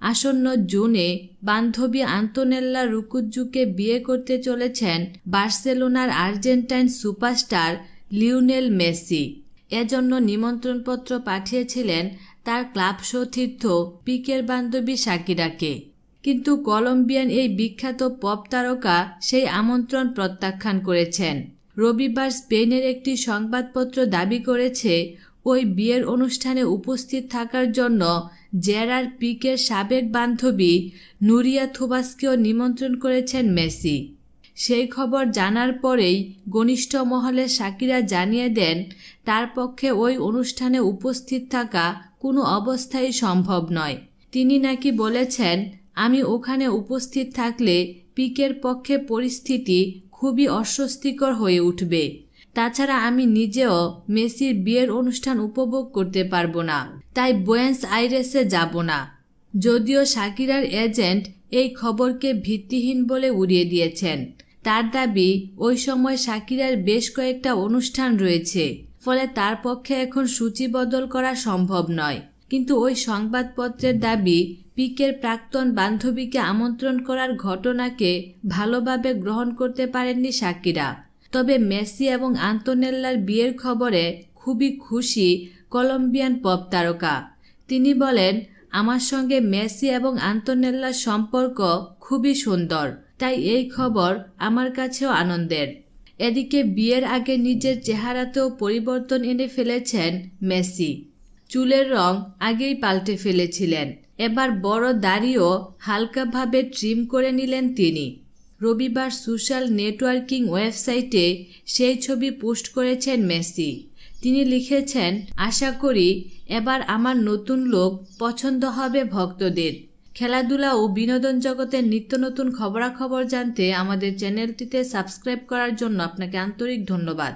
আসন্ন জুনে বান্ধবী আন্তোনেল্লা রুকুজ্জুকে বিয়ে করতে চলেছেন বার্সেলোনার আর্জেন্টাইন সুপারস্টার লিওনেল মেসি। এজন্য নিমন্ত্রণপত্র পাঠিয়েছিলেন তার ক্লাব সতীর্থ পিকের বান্ধবী শাকিরাকে। কিন্তু কলম্বিয়ান এই বিখ্যাত পপ তারকা সেই আমন্ত্রণ প্রত্যাখ্যান করেছেন। রবিবার স্পেনের একটি সংবাদপত্র দাবি করেছে ওই বিয়ের অনুষ্ঠানে উপস্থিত থাকার জন্য জেরার পিকের সাবেক বান্ধবী নুরিয়া থুবাসকেও নিমন্ত্রণ করেছেন মেসি। সেই খবর জানার পরেই ঘনিষ্ঠ মহলে সাকিরা জানিয়ে দেন, তার পক্ষে ওই অনুষ্ঠানে উপস্থিত থাকা কোনো অবস্থায় সম্ভব নয়। তিনি নাকি বলেছেন, আমি ওখানে উপস্থিত থাকলে পিকের পক্ষে পরিস্থিতি খুবই অস্বস্তিকর হয়ে উঠবে। তাছাড়া আমি নিজেও মেসির বিয়ের অনুষ্ঠান উপভোগ করতে পারব না, তাই বুয়েন্স আইরেসে যাব না। যদিও শাকিরার এজেন্ট এই খবরকে ভিত্তিহীন বলে উড়িয়ে দিয়েছেন। তার দাবি, ওই সময় শাকিরার বেশ কয়েকটা অনুষ্ঠান রয়েছে, ফলে তার পক্ষে এখন সূচি বদল করা সম্ভব নয়। কিন্তু ওই সংবাদপত্রের দাবি, পিকের প্রাক্তন বান্ধবীকে আমন্ত্রণ করার ঘটনাকে ভালোভাবে গ্রহণ করতে পারেননি শাকিরা। তবে মেসি এবং আন্তোনেল্লার বিয়ের খবরে খুবই খুশি কলম্বিয়ান পপ তারকা। তিনি বলেন, আমার সঙ্গে মেসি এবং আন্তোনেল্লার সম্পর্ক খুবই সুন্দর, তাই এই খবর আমার কাছেও আনন্দের। এদিকে বিয়ের আগে নিজের চেহারাতেও পরিবর্তন এনে ফেলেছেন মেসি। চুলের রং আগেই পাল্টে ফেলেছিলেন। এবার বড় দাড়িও হালকাভাবে ট্রিম করে নিলেন তিনি। রবিবার সোশ্যাল নেটওয়ার্কিং ওয়েবসাইটে সেই ছবি পোস্ট করেছেন মেসি। তিনি লিখেছেন, আশা করি এবার আমার নতুন লোক পছন্দ হবে ভক্তদের। খেলাধুলা ও বিনোদন জগতের নিত্য নতুন খবরাখবর জানতে আমাদের চ্যানেলটিতে সাবস্ক্রাইব করার জন্য আপনাকে আন্তরিক ধন্যবাদ।